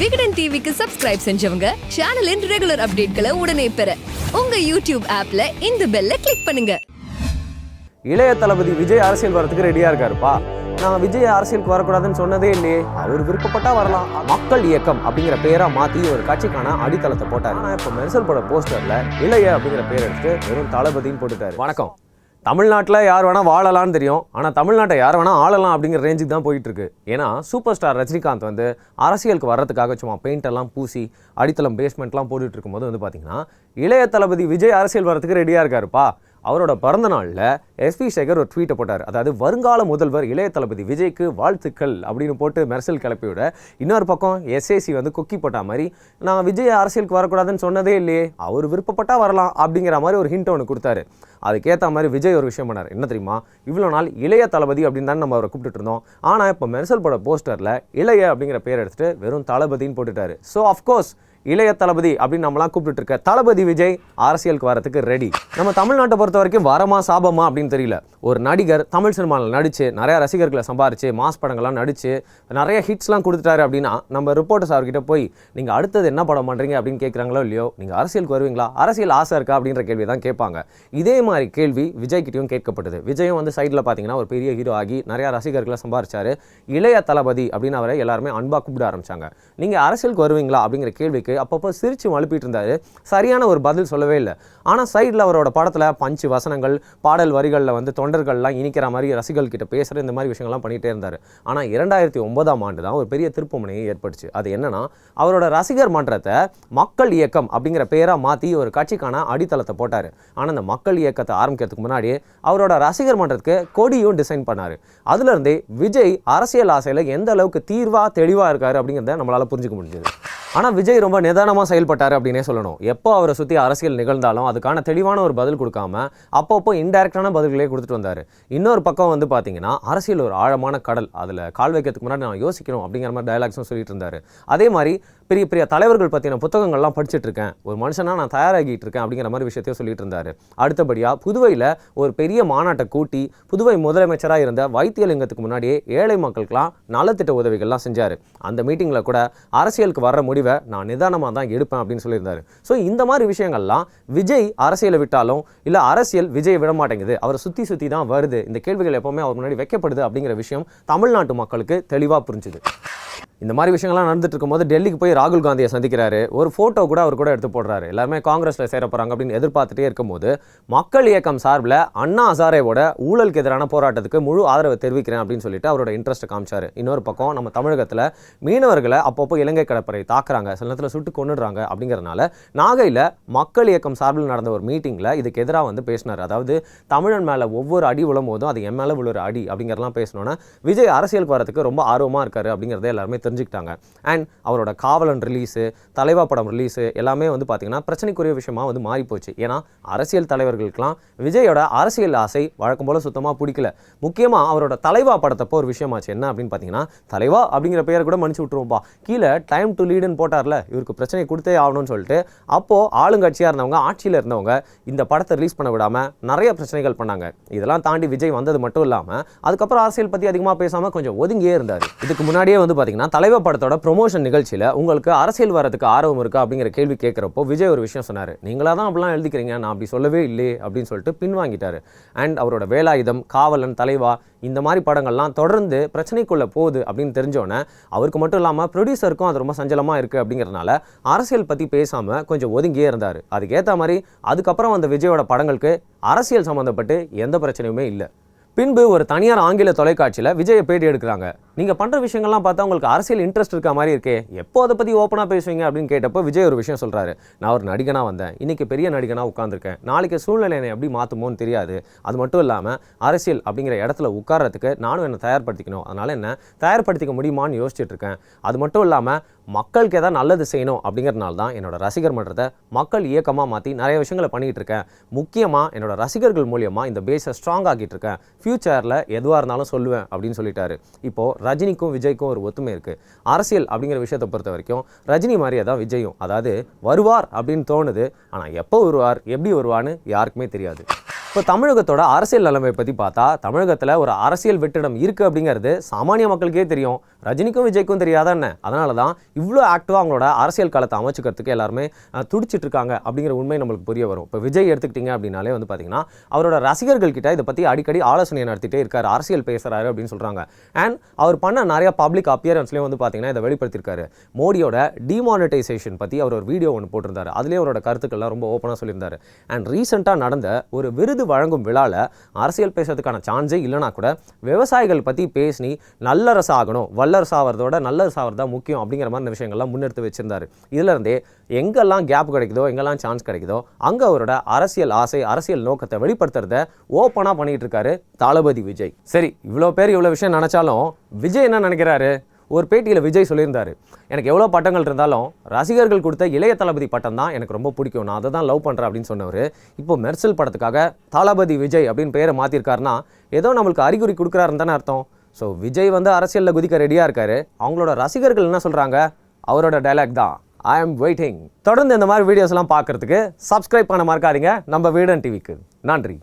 விகடன் டிவிக்கு சப்ஸ்கிரைப் செஞ்சவங்க சேனலின் ரெகுலர் அப்டேட்களை உடனே பெற உங்க யூடியூப் ஆப்ல இந்த பெல்ல கிளிக் பண்ணுங்க. இளைய தளபதி விஜய் அரசியல் வரத்துக்கு ரெடியா இருக்காருப்பா. நான் விஜய் அரசியலுக்கு வரக்கூடாதுன்னு சொன்னதே இல்லையே. அவர் விருப்பப்பட்டா வரலாம். மக்கள் இயக்கம் அப்படிங்கிற பேரா மாத்தி ஒரு கட்சிக்கான அடித்தளத்தை போட்டார். ஆனா இப்போ மெர்சல் பட போஸ்டர்ல இளைய அப்படிங்கிற பேர் எடுத்து வெறும் தளபதினு போட்டுட்டாரு. வணக்கம். தமிழ்நாட்டில் யார் வேணால் வாழலாம்னு தெரியும். ஆனால் தமிழ்நாட்டை யார் வேணால் ஆளலாம் அப்படிங்கிற ரேஞ்சுக்கு தான் போயிட்டுருக்கு. ஏன்னா சூப்பர் ஸ்டார் ரஜினிகாந்த் வந்து அரசியலுக்கு வர்றதுக்காக சும்மா பெயிண்டெல்லாம் பூசி அடித்தளம் பேஸ்மெண்ட்லாம் போட்டுட்டு இருக்கும்போது வந்து பார்த்தீங்கன்னா இளைய தளபதி விஜய் அரசியல் வரத்துக்கு ரெடியாக இருக்காருப்பா. அவரோட பிறந்த நாளில் எஸ்பி சேகர் ஒரு ட்வீட்டை போட்டார். அதாவது வருங்கால முதல்வர் இளைய தளபதி விஜய்க்கு வாழ்த்துக்கள் அப்படின்னு போட்டு மெர்சல் கிளப்பியோட இன்னொரு பக்கம் எஸ்ஏசி வந்து கொக்கி போட்ட மாதிரி நான் விஜய் அரசியலுக்கு வரக்கூடாதுன்னு சொன்னதே இல்லையே அவர் விருப்பப்பட்டால் வரலாம் அப்படிங்கிற மாதிரி ஒரு ஹிண்ட் ஒன்று கொடுத்தாரு. அதுக்கேற்ற மாதிரி விஜய் ஒரு விஷயம் பண்ணார். என்ன தெரியுமா? இவ்வளோ நாள் இளைய தளபதி அப்படின்னு தான் நம்ம அவரை கூப்பிட்டுட்டு இருந்தோம். ஆனால் இப்போ மெர்சல் பட போஸ்டரில் இளைய அப்படிங்கிற பேர் எடுத்துட்டு வெறும் தளபதின்னு போட்டுட்டாரு. ஸோ அஃப்கோர்ஸ் இளைய தளபதி அப்படின்னு நம்மளாம் கூப்பிட்டு இருக்க தளபதி விஜய் அரசியலுக்கு வரத்துக்கு ரெடி நம்ம தமிழ்நாட்டை பொறுத்த வரைக்கும் வரமா சாபமா அப்படின்னு தெரியல. ஒரு நடிகர் தமிழ் சினிமாவில் நடிச்சு நிறைய ரசிகர்களை சம்பாரிச்சு மாஸ் படங்கள்லாம் நடிச்சு நிறைய ஹிட்ஸ்லாம் கொடுத்துட்டாரு அப்படின்னா நம்ம ரிப்போர்ட்டர்ஸ் அவர்கிட்ட போய் நீங்கள் அடுத்தது என்ன படம் பண்ணுறீங்க அப்படின்னு கேட்குறாங்களோ இல்லையோ நீங்கள் அரசியலுக்கு வருவீங்களா? அரசியல் ஆசை இருக்கா? அப்படின்ற கேள்வி தான் கேட்பாங்க. இதே மாதிரி கேள்வி விஜய் கிட்டயும் கேட்கப்பட்டது. விஜயும் வந்து சைடில் பார்த்தீங்கன்னா ஒரு பெரிய ஹீரோ ஆகி நிறையா ரசிகர்களை சம்பாரிச்சாரு. இளைய தளபதி அப்படின்னு அவரை எல்லாருமே அன்பாக கூப்பிட ஆரம்பிச்சாங்க. நீங்கள் அரசியலுக்கு வருவீங்களா? அப்படிங்கிற கேள்விக்கு அப்பப்போ சிரித்து மழுப்பிட்டு இருந்தாரு. சரியான ஒரு பதில் சொல்லவே இல்லை. ஆனால் சைடில் அவரோட படத்தில் பஞ்சு வசனங்கள் பாடல் வரிகளில் வந்து தொண்டர்கள்லாம் இனிக்கிற மாதிரி ரசிகர்கள் கிட்ட பேசுகிற இந்த மாதிரி விஷயங்கள்லாம் பண்ணிகிட்டே இருந்தார். ஆனால் இரண்டாயிரத்தி ஒன்பதாம் ஆண்டு தான் ஒரு பெரிய திருப்புமுனையை ஏற்பட்டுச்சு அது என்னன்னா அவரோட ரசிகர் மன்றத்தை மக்கள் இயக்கம் அப்படிங்கிற பேராக மாற்றி ஒரு கட்சிக்கான அடித்தளத்தை போட்டார். ஆனால் அந்த மக்கள் இயக்கத்தை ஆரம்பிக்கிறதுக்கு முன்னாடி அவரோட ரசிகர் மன்றத்துக்கு கொடியும் டிசைன் பண்ணார். அதுலேருந்தே விஜய் அரசியல் ஆசையில் எந்த அளவுக்கு தீர்வாக தெளிவாக இருக்காரு அப்படிங்கிறத நம்மளால் புரிஞ்சுக்க முடிஞ்சது. ஆனால் விஜய் ரொம்ப நிதானமாக செயல்பட்டார் அப்படின்னே சொல்லணும். எப்போ அவரை சுற்றி அரசியல் நிகழ்ந்தாலும் அதுக்கான தெளிவான ஒரு பதில் கொடுக்காம அப்பப்போ இன்டெரக்டான பதில்களே கொடுத்துட்டு வந்தார். இன்னொரு பக்கம் வந்து பார்த்தீங்கன்னா அரசியல் ஒரு ஆழமான கடல். அதில் கால் வைக்கிறதுக்கு முன்னாடி நான் யோசிக்கணும் அப்படிங்கிற மாதிரி டயலாக்ஸும் சொல்லிட்டு இருந்தார். அதே மாதிரி பெரிய பெரிய தலைவர்கள் பற்றின புத்தகங்கள்லாம் படிச்சுட்டு இருக்கேன் ஒரு மனுஷனாக நான் தயாராகிட்டு இருக்கேன் அப்படிங்கிற மாதிரி விஷயத்தையும் சொல்லிட்டு இருந்தார் அடுத்தபடியாக புதுவையில் ஒரு பெரிய மாநாட்டை கூட்டி புதுவை முதலமைச்சராக இருந்த வைத்தியலிங்கத்துக்கு முன்னாடியே ஏழை மக்களுக்கெல்லாம் நலத்திட்ட உதவிகள்லாம் செஞ்சார். அந்த மீட்டிங்கில் கூட அரசியலுக்கு வர்ற முடிவை நான் நிதானமாக தான் எடுப்பேன் அப்படின்னு சொல்லியிருந்தாரு. ஸோ இந்த மாதிரி விஷயங்கள்லாம் விஜய் அரசியலை விட்டாலும் இல்லை அரசியல் விஜய் விட மாட்டேங்குது. அவரை சுற்றி சுற்றி தான் வருது. இந்த கேள்விகள் எப்போவுமே அவர் முன்னாடி வைக்கப்படுது அப்படிங்கிற விஷயம் தமிழ்நாட்டு மக்களுக்கு தெளிவாக புரிஞ்சுது. இந்த மாதிரி விஷயங்கள்லாம் நடந்துட்டு இருக்கும்போது டெல்லிக்கு போய் ராகுல் காந்தியை சந்திக்கிறாரு. ஒரு ஃபோட்டோ கூட அவர் கூட எடுத்து போடுறாரு. எல்லாருமே காங்கிரஸில் சேர போகிறாங்க அப்படின்னு எதிர்பார்த்துட்டே இருக்கும்போது மக்கள் இயக்கம் சார்பில் அண்ணா ஹசாரேவோட ஊழலுக்கு எதிரான போராட்டத்துக்கு முழு ஆதரவை தெரிவிக்கிறேன் அப்படின்னு சொல்லிட்டு அவரோட இன்ட்ரெஸ்ட் காமிச்சார். இன்னொரு பக்கம் நம்ம தமிழகத்தில் மீனவர்களை அப்பப்போ இலங்கை கடற்படை தாக்குறாங்க. சில நேரத்தில் சுட்டு கொண்டுடுறாங்க அப்படிங்கிறனால நாகையில் மக்கள் இயக்கம் சார்பில் நடந்த ஒரு மீட்டிங்கில் இதுக்கு எதிராக வந்து பேசினார். அதாவது தமிழன் மேலே ஒவ்வொரு அடி விழும் போதும் அது என் மேலே விழுற அடி அப்படிங்கிறலாம் பேசணுன்னா விஜய் அரசியலுக்கு வரதுக்கு ரொம்ப ஆர்வமாக இருக்காரு அப்படிங்கிறத எல்லாருமே தெரிஞ்சுக்கிட்டாங்க. அண்ட் அவரோட காவலன் ரிலீஸு தலைவா படம் ரிலீஸு எல்லாமே வந்து பார்த்தீங்கன்னா பிரச்சனைக்குரிய விஷயமா வந்து மாறிப்போச்சு. ஏன்னா அரசியல் தலைவர்களுக்கெல்லாம் விஜயோட அரசியல் ஆசை வழக்கம் போல் சுத்தமாக பிடிக்கல. முக்கியமாக அவரோட தலைவா படத்தப்போ ஒரு விஷயமாச்சு. என்ன அப்படின்னு பார்த்தீங்கன்னா தலைவா அப்படிங்கிற பெயரை கூட மன்னிச்சு விட்டுருவோம்ப்பா. கீழே டைம் டு லீடுன்னு போட்டார்ல இவருக்கு பிரச்சனை கொடுத்தே ஆகணும்னு சொல்லிட்டு அப்போது ஆளுங்கட்சியாக இருந்தவங்க ஆட்சியில் இருந்தவங்க இந்த படத்தை ரிலீஸ் பண்ண விடாமல் நிறைய பிரச்சனைகள் பண்ணாங்க. இதெல்லாம் தாண்டி விஜய் வந்தது மட்டும் இல்லாமல் அதுக்கப்புறம் அரசியல் பற்றி அதிகமாக பேசாமல் கொஞ்சம் ஒதுங்கியே இருந்தார். இதுக்கு முன்னாடியே வந்து பார்த்தீங்கன்னா தலைவர் படத்தோட ப்ரொமோஷன் நிகழ்ச்சியில் உங்களுக்கு அரசியல் வரதுக்கு ஆர்வம் இருக்கா அப்படிங்கிற கேள்வி கேட்குறப்போ விஜய் ஒரு விஷயம் சொன்னார். நீங்களாக தான் அப்படிலாம் எழுதிக்கிறீங்க? நான் அப்படி சொல்லவே இல்லையே அப்படின்னு சொல்லிட்டு பின்வாங்கிட்டார். அண்ட் அவரோட வேலாயுதம் காவலன் தலைவா இந்த மாதிரி படங்கள்லாம் தொடர்ந்து பிரச்சனைக்குள்ளே போகுது அப்படின்னு தெரிஞ்சோன்னே அவருக்கு மட்டும் இல்லாமல் ப்ரொடியூசருக்கும் அது ரொம்ப சஞ்சலமாக இருக்குது அப்படிங்கிறனால அரசியல் பற்றி பேசாமல் கொஞ்சம் ஒதுங்கியே இருந்தார். அதுக்கேற்ற மாதிரி அதுக்கப்புறம் வந்த விஜயோட படங்களுக்கு அரசியல் சம்மந்தப்பட்டு எந்த பிரச்சனையுமே இல்லை. பின்பு ஒரு தனியார் ஆங்கில தொலைக்காட்சியில் விஜயை பேட்டி எடுக்கிறாங்க. நீங்கள் பண்ணுற விஷயங்கள்லாம் பார்த்தா உங்களுக்கு அரசியல் இன்ட்ரெஸ்ட் இருக்க மாதிரி இருக்கே. எப்போ அதை பற்றி ஓப்பனாக பேசுவீங்க அப்படின்னு கேட்டப்போ விஜய் ஒரு விஷயம் சொல்கிறாரு நான் ஒரு நடிகனாக வந்தேன். இன்றைக்கி பெரிய நடிகனாக உட்காந்துருக்கேன் நாளைக்கு சூழ்நிலை என்னை எப்படி மாற்றுமோன்னு தெரியாது. அது மட்டும் இல்லாமல் அரசியல் அப்படிங்கிற இடத்துல உட்கார்றதுக்கு நானும் என்னை தயார்படுத்திக்கணும். அதனால் என்ன? தயார்படுத்திக்க முடியுமான்னு யோசிச்சுட்டு இருக்கேன். அது மட்டும் இல்லாமல் மக்களுக்கு எதாவது நல்லது செய்யணும் அப்படிங்கிறதுனால தான் என்னோட ரசிகர் மன்றத்தை மக்கள் இயக்கமாக மாற்றி நிறைய விஷயங்களை பண்ணிகிட்டு இருக்கேன். முக்கியமாக என்னோட ரசிகர்கள் மூலியமாக இந்த பேஸை ஸ்ட்ராங் ஆக்கிட்டு இருக்கேன். ஃப்யூச்சரில் எதுவாக இருந்தாலும் சொல்லுவேன் அப்படின்னு சொல்லிட்டாரு. இப்போது ரஜினிக்கும் விஜய்க்கும் ஒரு ஒத்துமை இருக்குது அரசியல் அப்படிங்கிற விஷயத்தை பொறுத்த வரைக்கும் ரஜினி மாதிரியே தான் விஜயும். அதாவது வருவார் அப்படின்னு தோணுது. ஆனால் எப்போ வருவார் எப்படி வருவான்னு யாருக்குமே தெரியாது. இப்போ தமிழகத்தோட அரசியல் நிலைமை பற்றி பார்த்தா தமிழகத்தில் ஒரு அரசியல் வெற்றிடம் இருக்குது அப்படிங்கிறது சாமானிய மக்களுக்கே தெரியும். ரஜினிக்கும் விஜய்க்கும் தெரியாதானே அதனால தான் இவ்வளோ ஆக்டிவாக அவங்களோட அரசியல் காலத்தை அமைச்சுக்கிறதுக்கு எல்லாருமே துடிச்சிட்டு இருக்காங்க அப்படிங்கிற உண்மை நம்மளுக்கு புரிய வரும். இப்போ விஜய் எடுத்துக்கிட்டிங்க அப்படின்னாலே வந்து பார்த்தீங்கன்னா அவரோட ரசிகர்கள் கிட்ட இதை பற்றி அடிக்கடி ஆலோசனை நடத்திட்டே இருக்கார். அரசியல் பேசுகிறாரு அப்படின்னு சொல்கிறாங்க அண்ட் அவர் பண்ண நிறைய பப்ளிக் அப்பியரன்ஸ்லேயும் வந்து பார்த்தீங்கன்னா இதை வெளிப்படுத்தியிருக்காரு. மோடியோட டிமானிட்டைசேஷன் பற்றி அவர் ஒரு வீடியோ ஒன்று போட்டிருந்தாரு. அதுலேயே அவரோட கருத்துக்கள்லாம் ரொம்ப ஓப்பனாக சொல்லியிருந்தாரு. அண்ட் ரீசெண்டாக நடந்த ஒரு விருது வழங்கும் விழாவில் அரசியல் பேசுறதுக்கான சான்ஸே இல்லைனா கூட விவசாயிகள் பற்றி பேசி நல்லரசு ஆகணும் வல்லரசு ஆகிறதோட நல்லரசு ஆகிறது தான் முக்கியம் அப்படிங்கிற மாதிரி விஷயங்கள்லாம் முன்னெடுத்து வச்சிருந்தாரு. இதுலருந்தே எங்கெல்லாம் கேப் கிடைக்குதோ எங்கெல்லாம் சான்ஸ் கிடைக்குதோ அங்கே அவரோட அரசியல் ஆசை அரசியல் நோக்கத்தை வெளிப்படுத்துறத ஓப்பனாக பண்ணிகிட்டு இருக்காரு தளபதி விஜய். சரி இவ்வளோ பேர் இவ்வளோ விஷயம் நினச்சாலும் விஜய் என்ன நினைக்கிறாரு? ஒரு பேட்டியில் விஜய் சொல்லியிருந்தார். எனக்கு எவ்வளோ பட்டங்கள் இருந்தாலும் ரசிகர்கள் கொடுத்த இளைய தளபதி பட்டம் தான் எனக்கு ரொம்ப பிடிக்கும். நான் அதை தான் லவ் பண்ணுறேன் அப்படின்னு சொன்னவர். இப்போ மெர்சல் படத்துக்காக தளபதி விஜய் அப்படின்னு பேரை மாற்றிருக்காருன்னா ஏதோ நம்மளுக்கு அறிகுறி கொடுக்குறாருன்னு தானே அர்த்தம். ஸோ விஜய் வந்து அரசியலில் குதிக்க ரெடியாக இருக்காரு. அவங்களோட ரசிகர்கள் என்ன சொல்கிறாங்க அவரோட டைலாக் தான். ஐ அம் வெயிட்டிங் தொடர்ந்து இந்த மாதிரி வீடியோஸ்லாம் பார்க்கறதுக்கு சப்ஸ்கிரைப் பண்ண மறக்காதீங்க. நம்ம வீடன் டிவிக்கு நன்றி.